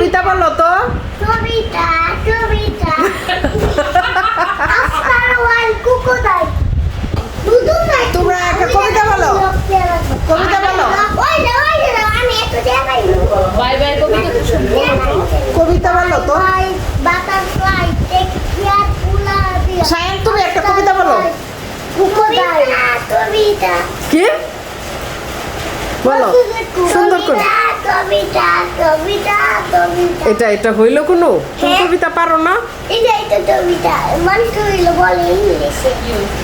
কবিতা বলো তো। কবিতা কবিতা। তোমরা একটা বলো। কবিতা কবিতা তো। সায়ন তুমি একটা কবিতা বলো। কি? বলো। সুন্দর করে। এটা এটা হইল কোনো? হ্যাঁ। কবিতা পারো না? এটাই তো কবিতা। মানুষ হইল বলে ইংলিশে?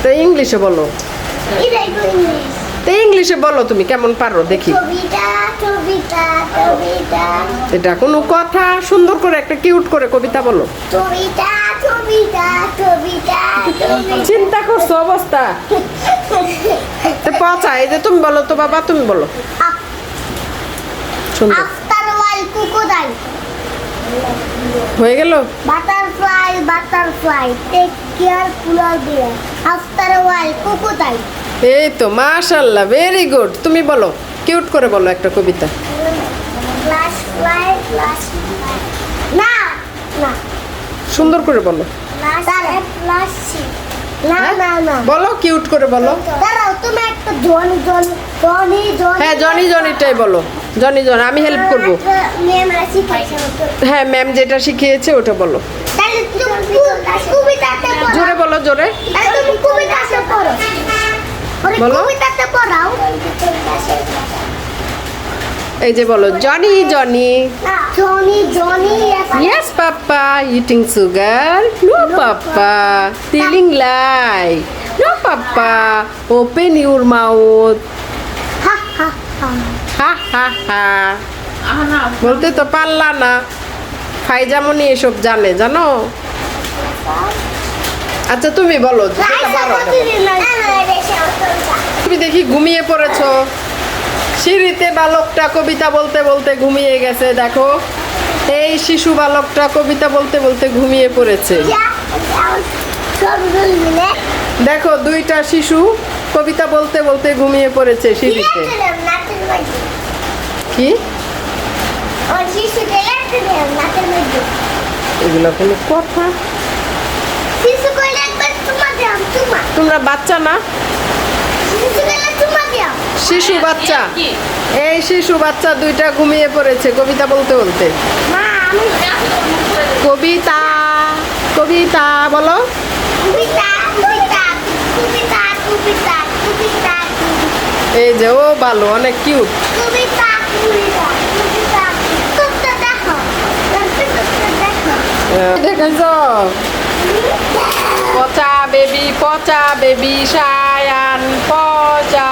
তো ইংলিশে বলো। এটাই তো ইংলিশ। তো ইংলিশে বলো তুমি কেমন পারো দেখি। কবিতা কবিতা কবিতা। এটা কোনো কথা? সুন্দর করে একটা কিউট করে কবিতা বলো। কবিতা কবিতা কবিতা কবিতা। চিন্তা করছ অবস্থা? তো পচা এই যে তুমি বলো তো বাবা তুমি বলো। সুন্দর। আফটার ওয়াল কুকুদাই হয়ে গেল? Butterfly butterfly take care cooler দিয়ে। আফটার ওয়াল কুকুদাই এই তো মাশাল্লাহ ভেরি গুড তুমি বলো কিউট করে বলো একটা কবিতা। ফ্লাশ ফ্লাই না না। সুন্দর করে বলো। না হ্যাঁ? না না। বলো কিউট করে বলো। দাঁড়াও তুমি একটা জন জন জনি জন হ্যাঁ জনি জনিটাই বলো। জনি জন আমি হেল্প করব হ্যাঁ ম্যাম যেটা শিখিয়েছে ওটা বলো জোরে বলো জোরে বলো। এই যে বলো Johnny Johnny Johnny Johnny Yes, Papa. Eating sugar? No, Papa. Telling lie? No, Papa. Open your mouth. হা হা বলতে তো পারলা না। ফাইজামনি এসব জানে জানো? আচ্ছা তুমি বলো তুমি দেখি ঘুমিয়ে পড়েছো। সিঁড়িতে বালকটা কবিতা বলতে বলতে ঘুমিয়ে গেছে দেখো। এই শিশু বালকটা কবিতা বলতে বলতে ঘুমিয়ে পড়েছে। দেখো দুইটা শিশু কবিতা বলতে বলতে ঘুমিয়ে পড়েছে সিঁড়িতে। কি? এগুলো কোনো কথা? তোমরা বাচ্চা না? শিশু বাচ্চা। এই শিশু বাচ্চা দুইটা ঘুমিয়ে পড়েছে কবিতা বলতে বলতে। কবিতা। কবিতা বলো। এই যে ও ভালো অনেক কিউট দেখেছ? পচা বেবি পচা বেবি সায়ান পচা।